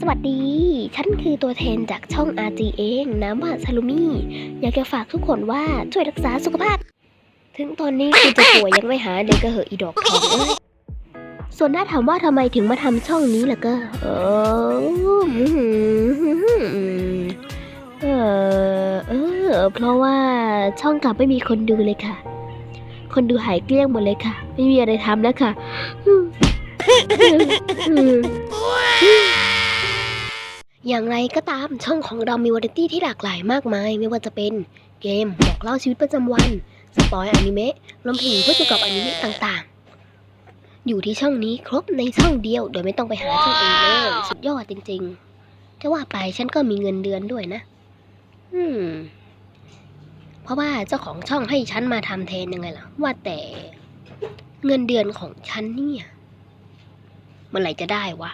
สวัสดี ฉันคือตัวแทนจากช่อง RG เองนามว่าซาลูมี่ อยากจะฝากทุกคนว่าช่วยรักษาสุขภาพ ถึงตอนนี้คุณจะป่วยยังไม่หายเลยก็เหอะอีดอกทองเอ้ยส่วนถ้าถามว่าทำไมถึงมาทำช่องนี้ล่ะก็เออเออเออ เพราะว่าช่องกลับไม่มีคนดูเลยค่ะ คนดูหายเกลี้ยงหมดเลยค่ะ ไม่มีอะไรทำแล้วค่ะ อย่างไรก็ตามช่องของเรามีวาไรตี้ที่หลากหลายมากมาย ไม่ว่าจะเป็นเกมบอกเล่าชีวิตประจำวัน สปอยอนิเมะรวมถึงผู้ประกอบอนิเมะต่างๆ อยู่ที่ช่องนี้ครบในช่องเดียว โดยไม่ต้องไปหาช่องอื่นเลยสุดยอดจริงๆจะว่าไปฉันก็มีเงินเดือนด้วยนะ อืม เพราะว่าเจ้าของช่องให้ฉันมาทำแทนยังไงล่ะ ว่าแต่เงินเดือนของฉันเนี่ยเมื่อไหร่จะได้วะ